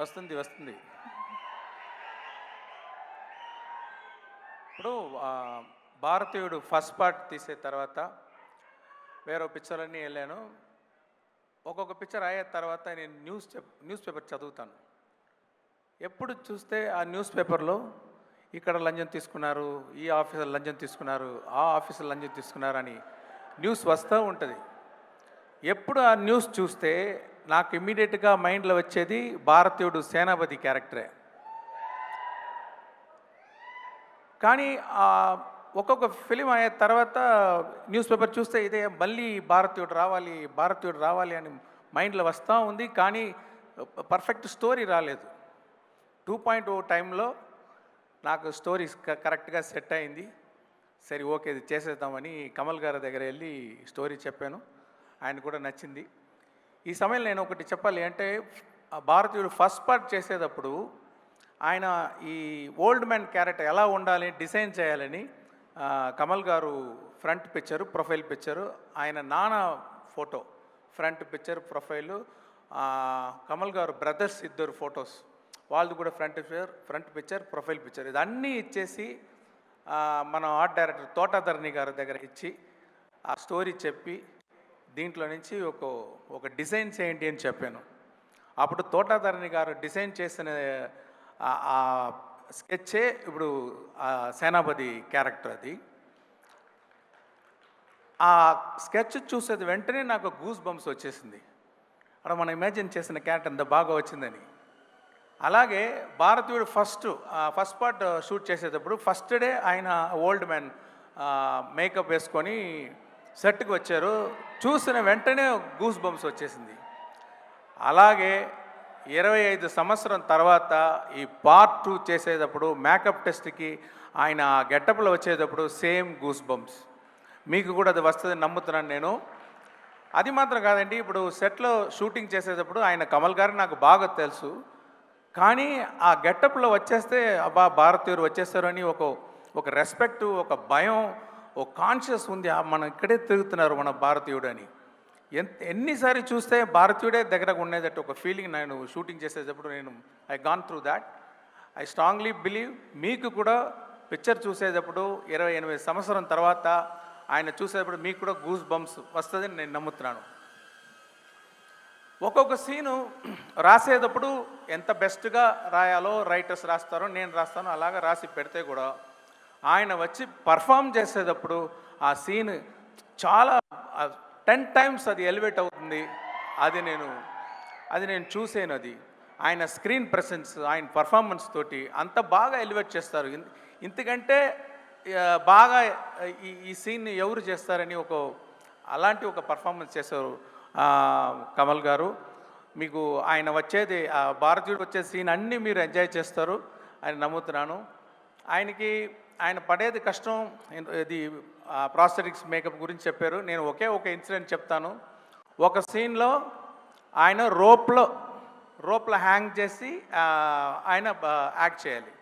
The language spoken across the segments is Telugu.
వస్తుంది వస్తుంది. ఇప్పుడు భారతీయుడు ఫస్ట్ పార్ట్ తీసే తర్వాత వేరే పిక్చర్లన్నీ వెళ్ళాను. ఒక్కొక్క పిక్చర్ అయ్యే తర్వాత నేను న్యూస్ న్యూస్ పేపర్ చదువుతాను. ఎప్పుడు చూస్తే ఆ న్యూస్ పేపర్లో ఇక్కడ లంచం తీసుకున్నారు ఈ ఆఫీసర్ లంచం తీసుకున్నారు ఆ ఆఫీసర్ లంచం తీసుకున్నారు అని న్యూస్ వస్తూ ఉంటుంది. ఎప్పుడు ఆ న్యూస్ చూస్తే నాకు ఇమ్మీడియట్గా మైండ్లో వచ్చేది భారతీయుడు సేనాపతి క్యారెక్టరే. కానీ ఒక్కొక్క ఫిలిం అయ్యే తర్వాత న్యూస్ పేపర్ చూస్తే ఇదే మళ్ళీ భారతీయుడు రావాలి భారతీయుడు రావాలి అని మైండ్లో వస్తూ ఉంది కానీ పర్ఫెక్ట్ స్టోరీ రాలేదు. టూ పాయింట్ ఓ టైంలో నాకు స్టోరీ కరెక్ట్గా సెట్ అయింది. సరే ఓకే ఇది చేసేద్దామని కమల్ గారి దగ్గర వెళ్ళి స్టోరీ చెప్పాను. ఆయన కూడా నచ్చింది. ఈ సమయంలో నేను ఒకటి చెప్పాలి. అంటే భారతీయుడు ఫస్ట్ పార్ట్ చేసేటప్పుడు ఆయన ఈ ఓల్డ్ మ్యాన్ క్యారెక్టర్ ఎలా ఉండాలి డిజైన్ చేయాలని కమల్ గారు ఫ్రంట్ పిక్చరు ప్రొఫైల్ పిక్చరు ఆయన నాన్న photo front picture profile Kamal గారు బ్రదర్స్ ఇద్దరు ఫొటోస్ వాళ్ళది కూడా front picture front picture profile picture ఇదన్నీ ఇచ్చేసి మన ఆర్ట్ డైరెక్టర్ తోటాధరణి గారి దగ్గర ఇచ్చి ఆ స్టోరీ చెప్పి దీంట్లో నుంచి ఒక ఒక డిజైన్ చేయండి అని చెప్పాను. అప్పుడు తోటాధరణి గారు డిజైన్ చేసిన ఆ- స్కెచ్చే ఇప్పుడు సేనాపతి క్యారెక్టర్ అది. ఆ స్కెచ్ చూసేది వెంటనే నాకు గూస్ బంప్స్ వచ్చేసింది. అక్కడ మనం ఇమాజిన్ చేసిన క్యారెక్టర్ అంత బాగా వచ్చిందని. అలాగే Bharateeyudu first first part shoot చేసేటప్పుడు ఫస్ట్ డే ఆయన ఓల్డ్ మ్యాన్ మేకప్ వేసుకొని సెట్కి వచ్చారు. చూసిన వెంటనే గూస్ బంప్స్ వచ్చేసింది. అలాగే ఇరవై ఐదు సంవత్సరం తర్వాత ఈ పార్ట్ టూ చేసేటప్పుడు మేకప్ టెస్ట్కి ఆయన గెటప్లో వచ్చేటప్పుడు సేమ్ గూస్ బంప్స్ మీకు కూడా అది వస్తుంది నమ్ముతున్నాను నేను. అది మాత్రం కాదండి ఇప్పుడు సెట్లో షూటింగ్ చేసేటప్పుడు ఆయన కమల్ గారు నాకు బాగా తెలుసు. కానీ ఆ గెటప్లో వచ్చేస్తే అబ్బా భారతీయులు వచ్చేస్తారు అని ఒక ఒక రెస్పెక్ట్ ఒక భయం ఓ కాన్షియస్ ఉంది ఆ మనం ఇక్కడే తిరుగుతున్నారు మన భారతీయుడు అని. ఎంత ఎన్నిసారి చూస్తే భారతీయుడే దగ్గరకు ఉండేదట్టు ఒక ఫీలింగ్ నేను షూటింగ్ చేసేటప్పుడు నేను I gone through that I strongly believe మీకు కూడా పిక్చర్ చూసేటప్పుడు ఇరవై ఎనిమిది సంవత్సరం తర్వాత ఆయన చూసేటప్పుడు మీకు కూడా గూస్ బంప్స్ వస్తుందని నేను నమ్ముతున్నాను. ఒక్కొక్క సీను రాసేటప్పుడు ఎంత బెస్ట్గా రాయాలో రైటర్స్ రాస్తారో నేను రాస్తాను అలాగా రాసి పెడితే కూడా ఆయన వచ్చి పర్ఫామ్ చేసేటప్పుడు ఆ సీన్ చాలా టెన్ టైమ్స్ అది ఎలివేట్ అవుతుంది. అది నేను అది నేను చూసాను అది. ఆయన స్క్రీన్ ప్రెసెన్స్ ఆయన పర్ఫార్మెన్స్ తోటి అంత బాగా ఎలివేట్ చేస్తారు. ఇంతకంటే బాగా ఈ ఈ సీన్ ఎవరు చేస్తారని ఒక అలాంటి ఒక పర్ఫార్మెన్స్ చేశారు కమల్ గారు. మీకు ఆయన వచ్చేది ఆ భారతీయుడు వచ్చే సీన్ అన్నీ మీరు ఎంజాయ్ చేస్తారు. అని నమ్ముతున్నాను. ఆయనకి ఆయన పడేది కష్టం. ఇది ప్రాస్థెటిక్స్ మేకప్ గురించి చెప్పారు. నేను ఒకే ఒక ఇన్సిడెంట్ చెప్తాను. ఒక సీన్లో ఆయన రోప్లో రోప్లో హ్యాంగ్ చేసి ఆయన యాక్ట్ చేయాలి.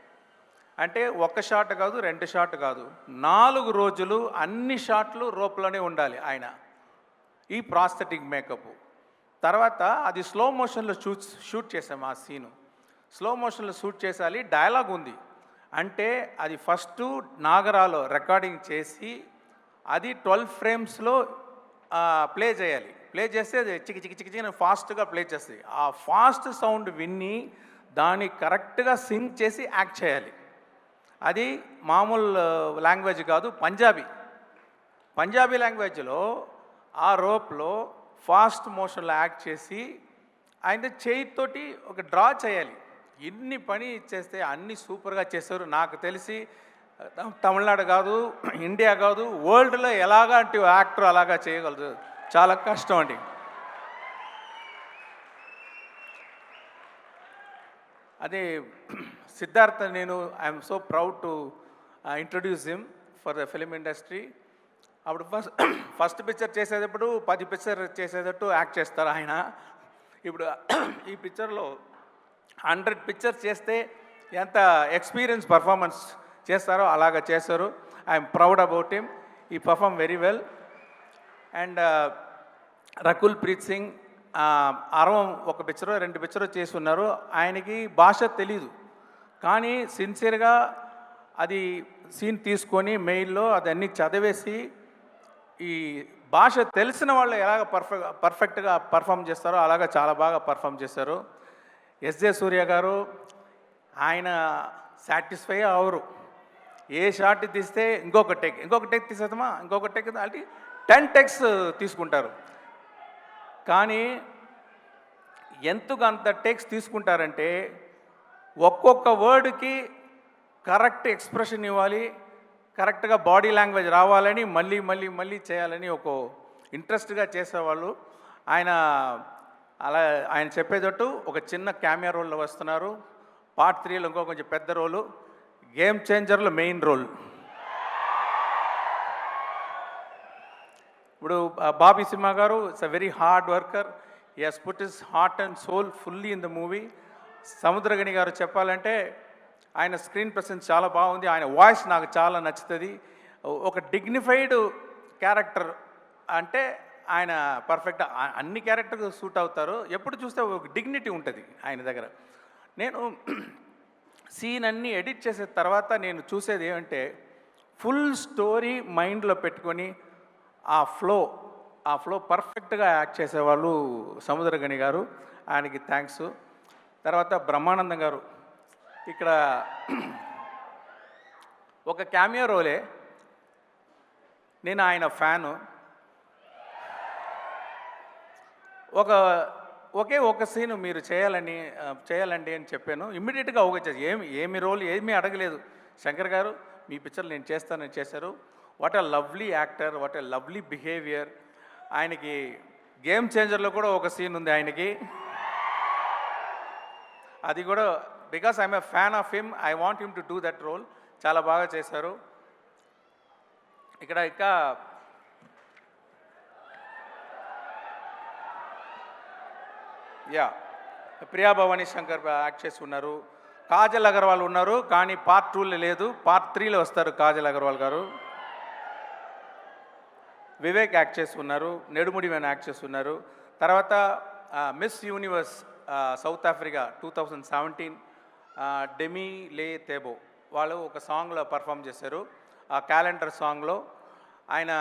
అంటే ఒక్క షాట్ కాదు రెండు షాట్ కాదు. నాలుగు రోజులు అన్ని షాట్లు రోప్లోనే ఉండాలి ఆయన. ఈ ప్రాస్థెటిక్ మేకప్ తర్వాత అది స్లో మోషన్లో షూట్ షూట్ చేసాం ఆ సీను. స్లో మోషన్లో షూట్ చేసాలి డైలాగ్ ఉంది. అంటే అది ఫస్ట్ నాగరాలో రికార్డింగ్ చేసి అది ట్వెల్వ్ ఫ్రేమ్స్లో ప్లే చేయాలి. ప్లే చేస్తే అది చికి చికి చికి చికి ఫాస్ట్గా ప్లే చేస్తుంది. ఆ ఫాస్ట్ సౌండ్ విన్ని దాన్ని కరెక్ట్గా సింక్ చేసి యాక్ట్ చేయాలి. అది మామూలు లాంగ్వేజ్ కాదు పంజాబీ. పంజాబీ లాంగ్వేజ్లో ఆ రోప్లో ఫాస్ట్ మోషన్లో యాక్ట్ చేసి ఆయన చేయితోటి ఒక డ్రా చేయాలి. ఇన్ని పని చేస్తే అన్ని సూపర్గా చేస్తారు నాకు తెలిసి తమిళనాడు కాదు ఇండియా కాదు వరల్డ్లో ఎలాగా అంటే యాక్టర్ అలాగా చేయగలరు. చాలా కష్టం అండి. అదే సిద్ధార్థ నేను I'm so proud to introduce him for the film industry అప్పుడు ఫస్ట్ ఫస్ట్ పిక్చర్ చేసేటప్పుడు పది పిక్చర్ చేసేటట్టు యాక్ట్ చేస్తారు ఆయన. ఇప్పుడు ఈ పిక్చర్లో హండ్రెడ్ పిక్చర్స్ చేస్తే ఎంత ఎక్స్పీరియన్స్ పర్ఫార్మెన్స్ చేస్తారో అలాగ చేస్తారు. I'm proud about him he perform very well and Rakul Preet Singh అరవం ఒక పిక్చరో రెండు పిక్చరో చేసి ఉన్నారు ఆయనకి భాష తెలీదు. కానీ సిన్సియర్గా అది సీన్ తీసుకొని మెయిల్లో అదన్నీ చదివేసి ఈ భాష తెలిసిన వాళ్ళు ఎలాగ పర్ఫెక్ట్ పర్ఫెక్ట్గా పర్ఫామ్ చేస్తారో అలాగా చాలా బాగా పర్ఫామ్ చేశారు ఎస్జే సూర్య గారు ఆయన సాటిస్ఫై అవరు. ఏ షాట్ తీస్తే ఇంకొక టెక్ ఇంకొక టెక్ తీసేద్దామా? ఇంకొక టెక్ అంటే టెన్ టెక్స్ తీసుకుంటారు. కానీ ఎందుకు అంత టెక్స్ తీసుకుంటారంటే ఒక్కొక్క వర్డ్కి కరెక్ట్ ఎక్స్ప్రెషన్ ఇవ్వాలి కరెక్ట్గా బాడీ లాంగ్వేజ్ రావాలని మళ్ళీ మళ్ళీ మళ్ళీ చేయాలని ఒక ఇంట్రెస్ట్గా చేసేవాళ్ళు. ఆయన అలా ఆయన చెప్పేటట్టు ఒక చిన్న క్యామియా రోల్లో వస్తున్నారు. పార్ట్ త్రీలో ఇంకో కొంచెం పెద్ద రోలు గేమ్ చేంజర్లో మెయిన్ రోల్ ఇప్పుడు బాబీ సింహ గారు it's a very hard worker he has put his heart and soul fully in the movie Samuthirakani గారు చెప్పాలంటే ఆయన స్క్రీన్ ప్రెసెన్స్ చాలా బాగుంది. ఆయన వాయిస్ నాకు చాలా నచ్చుతుంది. ఒక డిగ్నిఫైడ్ క్యారెక్టర్ అంటే ఆయన పర్ఫెక్ట్ అన్ని క్యారెక్టర్ సూట్ అవుతారు ఎప్పుడు చూస్తే ఒక డిగ్నిటీ ఉంటుంది ఆయన దగ్గర. నేను సీన్ అన్నీ ఎడిట్ చేసిన తర్వాత నేను చూసేది ఏమంటే ఫుల్ స్టోరీ మైండ్లో పెట్టుకొని ఆ ఫ్లో ఆ ఫ్లో పర్ఫెక్ట్గా యాక్ట్ చేసేవాళ్ళు సముద్రగణి గారు ఆయనకి థ్యాంక్స్ తర్వాత బ్రహ్మానందం గారు ఇక్కడ ఒక క్యామియో రోలే నేను ఆయన ఫ్యాను ఒక ఒకే ఒక సీన్ మీరు చేయాలని చేయాలండి అని చెప్పాను. ఇమ్మీడియట్గా ఒక ఏమి ఏమి రోల్ ఏమీ అడగలేదు. శంకర్ గారు మీ పిక్చర్ నేను చేస్తానని చేశారు. What a lovely actor what a lovely behaviour ఆయనకి గేమ్ చేంజర్లో కూడా ఒక సీన్ ఉంది ఆయనకి. అది కూడా because I'm a fan of him I want him to do that role చాలా బాగా చేశారు. ఇక్కడ ఇంకా యా. ప్రియా భవానీ శంకర్ యాక్ట్ చేసి ఉన్నారు. కాజల్ అగర్వాల్ ఉన్నారు కానీ పార్ట్ టూలో లేదు. పార్ట్ త్రీలో వస్తారు కాజల్ అగర్వాల్ గారు. వివేక్ యాక్ట్ చేసి ఉన్నారు నెడుముడి వేణు యాక్ట్ చేసి ఉన్నారు. తర్వాత Miss Universe South Africa two thousand seventeen Demi Leigh Tebow వాళ్ళు ఒక సాంగ్లో పర్ఫామ్ చేశారు. ఆ క్యాలెండర్ సాంగ్లో ఆయన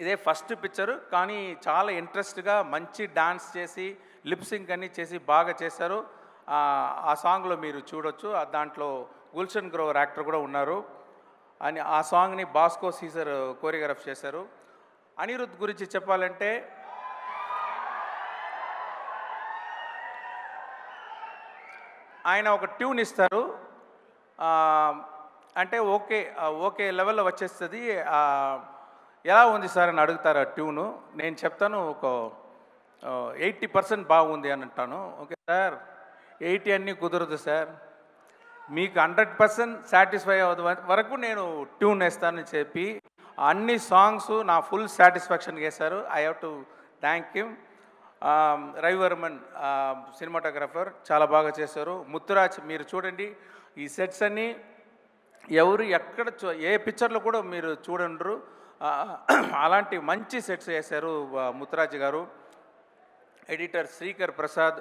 ఇదే ఫస్ట్ పిక్చర్. కానీ చాలా ఇంట్రెస్ట్గా మంచి డాన్స్ చేసి లిప్సింగ్ అన్ని చేసి బాగా చేశారు. ఆ, సాంగ్లో మీరు చూడొచ్చు. ఆ దాంట్లో గుల్షన్ గ్రోవర్ యాక్టర్ కూడా ఉన్నారు. అని ఆ సాంగ్ని బాస్కో సీజర్ కోరియోగ్రాఫ్ చేశారు. అనిరుద్ గురించి చెప్పాలంటే ఆయన ఒక ట్యూన్ ఇస్తారు. అంటే ఓకే ఓకే లెవెల్లో వచ్చేస్తుంది. ఎలా ఉంది సార్ అని అడుగుతారు ఆ ట్యూను? నేను చెప్తాను ఒక ఎయిటీ పర్సెంట్ బాగుంది అని అంటాను. Okay sir? ఎయిటీ అన్నీ కుదరదు సార్. మీకు హండ్రెడ్ పర్సెంట్ సాటిస్ఫై అవ్వదు. వరకు నేను ట్యూన్ వేస్తానని చెప్పి అన్ని సాంగ్స్ నా ఫుల్ సాటిస్ఫాక్షన్ చేశారు I have to thank you Ravivarman cinematographer చాలా బాగా చేశారు. ముత్తురాజ్ మీరు చూడండి. ఈ సెట్స్ అన్నీ ఎవరు ఎక్కడ చూ- ఏ పిక్చర్లో కూడా మీరు చూడండ్రు అలాంటి మంచి సెట్స్ వేశారు ఆ, ముత్తురాజ్ గారు. ఎడిటర్ శ్రీకర్ ప్రసాద్.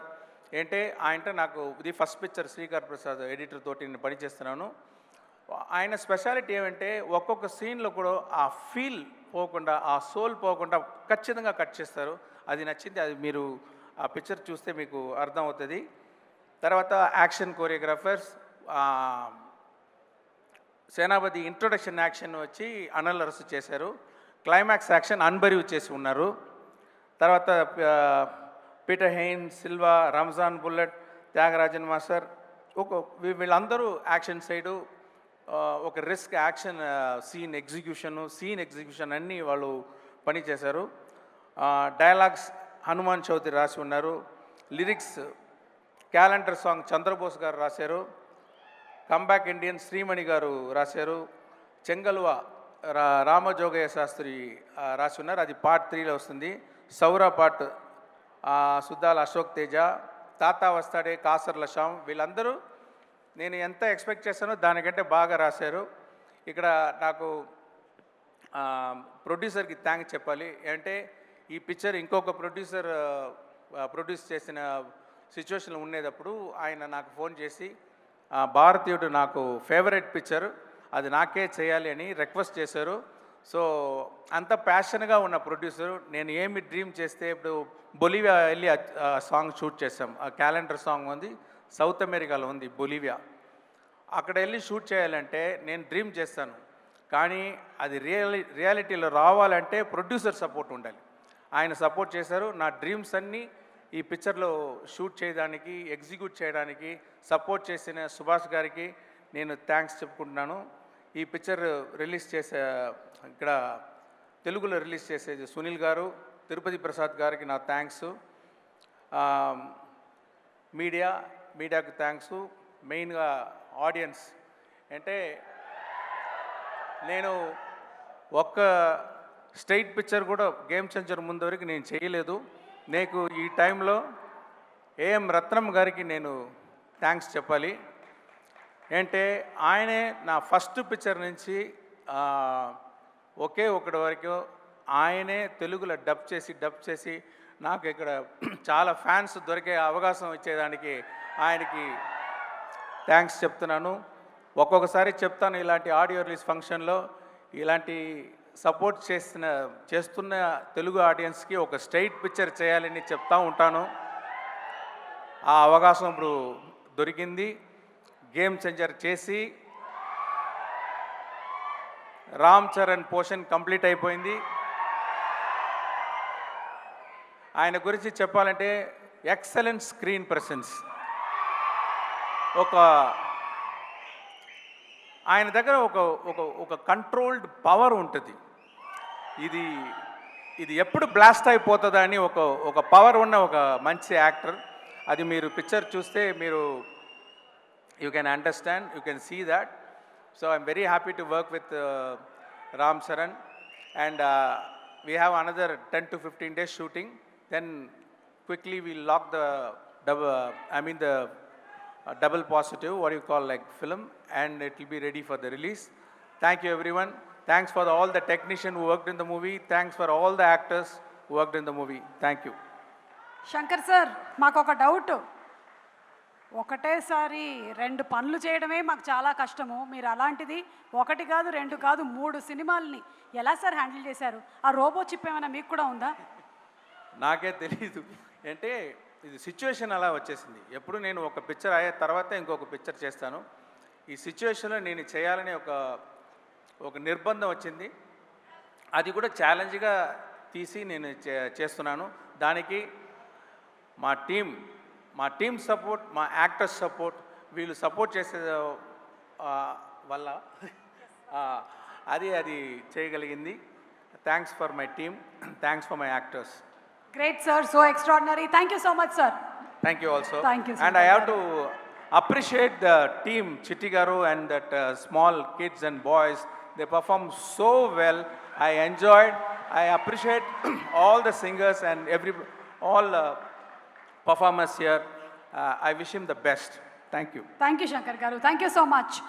ఏంటే ఆయనంటే నాకు ఇది first picture Sreekar Prasad editor తోటి నేను పనిచేస్తున్నాను. ఆయన స్పెషాలిటీ ఏమంటే ఒక్కొక్క సీన్లో కూడా ఆ ఫీల్ పోకుండా ఆ సోల్ పోకుండా ఖచ్చితంగా కట్ చేస్తారు. అది నచ్చింది అది మీరు ఆ పిక్చర్ చూస్తే మీకు అర్థం అవుతుంది తర్వాత action choreographers Senapathi introduction action వచ్చి అనల్ చేశారు. క్లైమాక్స్ యాక్షన్ అన్బరివ్ చేసి ఉన్నారు. తర్వాత Peter Hein Silva Ramzan Bullet Thyagarajan master ఒక వీ- వీళ్ళందరూ యాక్షన్ సైడు ఒక risk action scene execution scene execution అన్నీ వాళ్ళు పనిచేశారు డైలాగ్స్ హనుమాన్ చౌదరి రాసి ఉన్నారు. లిరిక్స్ క్యాలెండర్ సాంగ్ చంద్రబోస్ గారు రాశారు. కంబ్యాక్ ఇండియన్ శ్రీమణి గారు రాశారు. చెంగల్వ రా రామజోగయ్య శాస్త్రి రాసి ఉన్నారు. అది పార్ట్ త్రీలో వస్తుంది. సౌర పార్ట్ సుద్దాల అశోక్ తేజ తాత వస్తాడే కాసర్ల శ్యామ్ వీళ్ళందరూ నేను ఎంత ఎక్స్పెక్ట్ చేశానో దానికంటే బాగా రాశారు. ఇక్కడ నాకు ప్రొడ్యూసర్కి థ్యాంక్స్ చెప్పాలి. అంటే ఈ పిక్చర్ ఇంకొక ప్రొడ్యూసర్ ప్రొడ్యూస్ చేసిన సిచ్యువేషన్ ఉండేటప్పుడు ఆయన నాకు ఫోన్ చేసి భారతీయుడు నాకు ఫేవరెట్ పిక్చర్. అది నాకే చేయాలి అని రిక్వెస్ట్ చేశారు. సో అంత ప్యాషన్గా ఉన్న ప్రొడ్యూసర్ నేను ఏమి డ్రీమ్ చేస్తే ఇప్పుడు బొలివియా వెళ్ళి ఆ సాంగ్ షూట్ చేసాం ఆ క్యాలెండర్ సాంగ్ ఉంది సౌత్ అమెరికాలో ఉంది బొలివియా. అక్కడ వెళ్ళి షూట్ చేయాలంటే నేను డ్రీమ్ చేస్తాను. కానీ అది రియలి రియాలిటీలో రావాలంటే ప్రొడ్యూసర్ సపోర్ట్ ఉండాలి. ఆయన సపోర్ట్ చేశారు నా డ్రీమ్స్ అన్నీ ఈ పిక్చర్లో షూట్ చేయడానికి ఎగ్జిక్యూట్ చేయడానికి సపోర్ట్ చేసిన సుభాష్ గారికి నేను థ్యాంక్స్ చెప్పుకుంటున్నాను. ఈ పిక్చర్ రిలీజ్ చేసే ఇక్కడ తెలుగులో రిలీజ్ చేసేది సునీల్ గారు తిరుపతి ప్రసాద్ గారికి నా థ్యాంక్స్ మీడియా మీడియాకు థ్యాంక్స్ మెయిన్గా ఆడియన్స్. అంటే నేను ఒక్క స్ట్రైట్ పిక్చర్ కూడా గేమ్ చేంజర్ ముందు వరకు నేను చేయలేదు. నీకు ఈ టైంలో ఏఎం రత్నం గారికి నేను థ్యాంక్స్ చెప్పాలి. ఏంటే ఆయనే నా ఫస్ట్ పిక్చర్ నుంచి ఒకే ఒకటి వరకు ఆయనే తెలుగులో డబ్ చేసి డబ్ చేసి నాకు ఇక్కడ చాలా ఫ్యాన్స్ దొరికే అవకాశం ఇచ్చేదానికి ఆయనకి థ్యాంక్స్ చెప్తున్నాను. ఒక్కొక్కసారి చెప్తాను ఇలాంటి ఆడియో రిలీజ్ ఫంక్షన్లో ఇలాంటి సపోర్ట్ చేసిన చేస్తున్న తెలుగు ఆడియన్స్కి ఒక స్ట్రైట్ పిక్చర్ చేయాలని చెప్తా ఉంటాను. ఆ అవకాశం ఇప్పుడు దొరికింది. గేమ్ చేంజర్ చేసి రామ్ చరణ్ పోషన్ కంప్లీట్ అయిపోయింది. ఆయన గురించి చెప్పాలంటే ఎక్సలెంట్ స్క్రీన్ ప్రెసెన్స్. ఒక ఆయన దగ్గర ఒక ఒక ఒక కంట్రోల్డ్ పవర్ ఉంటుంది. ఇది ఇది ఎప్పుడు బ్లాస్ట్ అయిపోతుందా అని ఒక ఒక పవర్ ఉన్న ఒక మంచి యాక్టర్ అది మీరు పిక్చర్ చూస్తే మీరు you can understand you can see that so I'm very happy to work with Ram Charan and we have another ten to fifteen days shooting then quickly we lock the dub I mean the double positive what you call like film and it will be ready for the release thank you every one Thanks for the, all the technicians who worked in the movie. Thanks for all the actors who worked in the movie. Thank you. Shankar sir మాకు ఒక డౌట్ ఒకటేసారి రెండు పనులు చేయడమే మాకు చాలా కష్టము. మీరు అలాంటిది ఒకటి కాదు రెండు కాదు మూడు సినిమాల్ని ఎలా సార్ హ్యాండిల్ చేశారు? ఆ రోబో చిప్ ఏమైనా మీకు కూడా ఉందా? నాకే తెలియదు అంటే ఇది సిచ్యువేషన్ అలా వచ్చేసింది. ఎప్పుడు నేను ఒక పిక్చర్ అయ్యే తర్వాత ఇంకొక పిక్చర్ చేస్తాను. ఈ సిచ్యువేషన్లో నేను చేయాలని ఒక ఒక నిర్బంధం వచ్చింది. అది కూడా ఛాలెంజ్గా తీసి నేను చే- చేస్తున్నాను. దానికి మా టీం మా టీం సపోర్ట్ మా యాక్టర్స్ సపోర్ట్ వీళ్ళు సపోర్ట్ చేసే వల్ల అది అది చేయగలిగింది. Thanks for my team thanks for my actors great sir so extraordinary thank you so much sir Thank you also. Thank you, sir. And I have to appreciate the team, Chitti Garu and that uh, They performed so well. I enjoyed. I appreciate all the singers and every all uh, performers here. Uh, I wish him the best. Thank you. Thank you, Shankar Garu. Thank you so much.